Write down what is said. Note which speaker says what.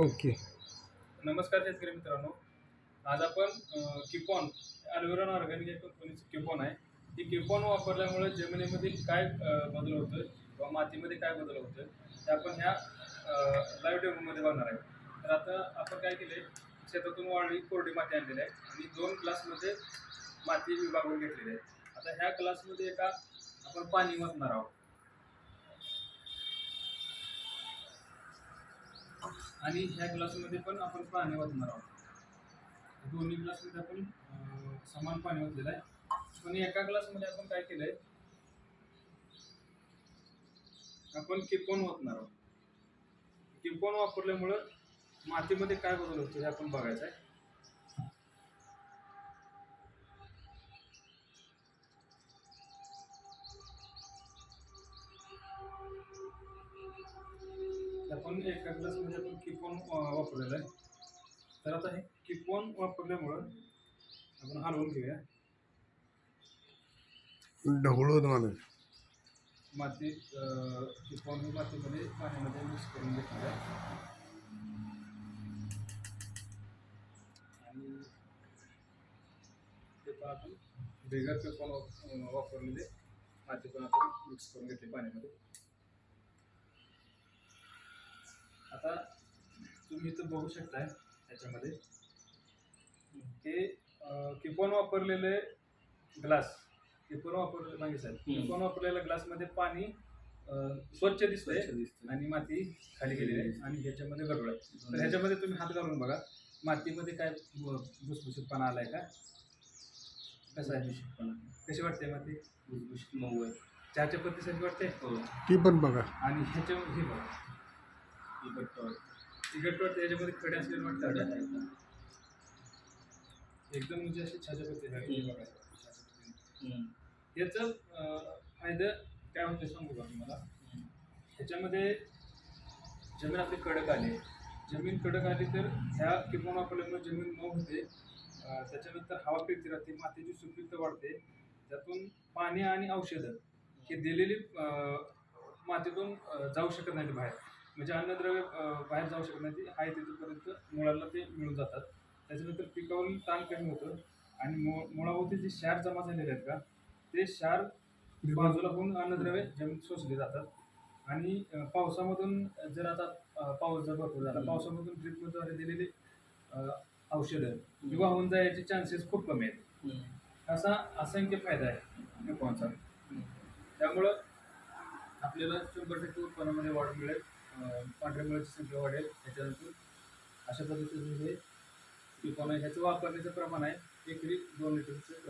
Speaker 1: Okay.
Speaker 2: नमस्कार शेतकरी मित्रांनो. आज आपण किपॉन अल्विरॉन ऑर्गॅनिक एक कंपनीचं किपॉन आहे. ती किपॉन वापरल्यामुळे जमिनीमधील काय बदल होतोय किंवा मातीमध्ये काय बदल होतोय ते आपण ह्या लाईव्ह डेमोमध्ये बघणार आहे. तर आता आपण काय केलंय शेतातून वाळली कोरडी माती आणलेली आहे आणि दोन ग्लासमध्ये माती विभागून घेतलेली आहे. आता ह्या ग्लासमध्ये एका आपण पाणी वाचणार आहोत. आणि ह्या ग्लासमध्ये पण आपण पाणी वाचणार आहोत. दोन्ही ग्लासमध्ये आपण समान पाणी वाचलेलं आहे. पण एका ग्लासमध्ये आपण काय केलंय? आपण किपोन वाचणार आहोत. किपोन वापरल्यामुळं मातीमध्ये काय बदल होतो हे आपण बघायचं आहे. आपण एका ग्लासमध्ये आपण किपोन वापरलेलं आहे. तर आता हे किपोन वापरल्यामुळं आपण हलवून घेऊया.
Speaker 1: ढवळून माणूस
Speaker 2: माती किपोन मातीमध्ये पाण्यामध्ये मिक्स करून घेतलेलं आहे. आणि ते पण आपण बिगर किपोन वापरलेले माती पण आपण मिक्स करून घेतली पाण्यामध्ये. आता तुम्ही इथं बघू शकताय त्याच्यामध्ये. हे किपोन वापरलेले ग्लास. किपोन वापरलेले मागे साहेब. किपोन वापरलेल्या ग्लासमध्ये पाणी स्वच्छ दिसतंय आणि माती खाली गेलेली आहे आणि ह्याच्यामध्ये गडूळ आहे. तर ह्याच्यामध्ये तुम्ही हात घालून बघा. मातीमध्ये काय भुसभुशीतपणा आलाय का? कसं आहे? कशी वाटते माती?
Speaker 3: भुसभुशीत मऊ आहे.
Speaker 2: चहाच्या पत्तीसारखी वाटते?
Speaker 3: हो.
Speaker 1: ती पण बघा.
Speaker 2: आणि ह्याच्या हे बघा.
Speaker 3: तिखट वाटते
Speaker 2: ह्याच्यामध्ये खडे असलेले वाटतात. एकदम म्हणजे अशी छाच्या. बघायचं. याचं अं, फायदा काय होते सांगू का तुम्हाला. ह्याच्यामध्ये जमीन आपली कडक आली जमीन कडक आली तर ह्या किंवा वापरल्यामुळे जमीन मऊ होते त्याच्यानंतर हवा फिरती राहते मातीची सुपीकता वाढते त्यातून पाणी आणि औषधं ही दिलेली मातीतून जाऊ शकत नाही बाहेर म्हणजे अन्नद्रव्य बाहेर जाऊ शकत नाही ती आहे तिथपर्यंत मुळाला ते मिळून जातात त्याच्यानंतर पिकावरील ताण कमी होतं आणि मु मुळावरती जे क्षार जमा झालेले आहेत का ते क्षार बाजूला होऊन अन्नद्रव्य जमिनीत शोषले जातात आणि पावसामधून जर आता पाऊस जर भरपूर झाला. पावसामधून ड्रिपद्वारे दिलेली औषधं किंवा होऊन जायचे चान्सेस खूप कमी आहेत. असा असंख्य फायदा आहे. त्यामुळं आपल्याला शंभर टक्के उत्पन्नामध्ये वाढ मिळेल पांढऱ्या मुळाची संख्या वाढेल त्याच्यानंतर अशा पद्धतीने हे किपॉन आहे ह्याचं वापरण्याचं प्रमाण आहे. एकरी दोन लिटरचं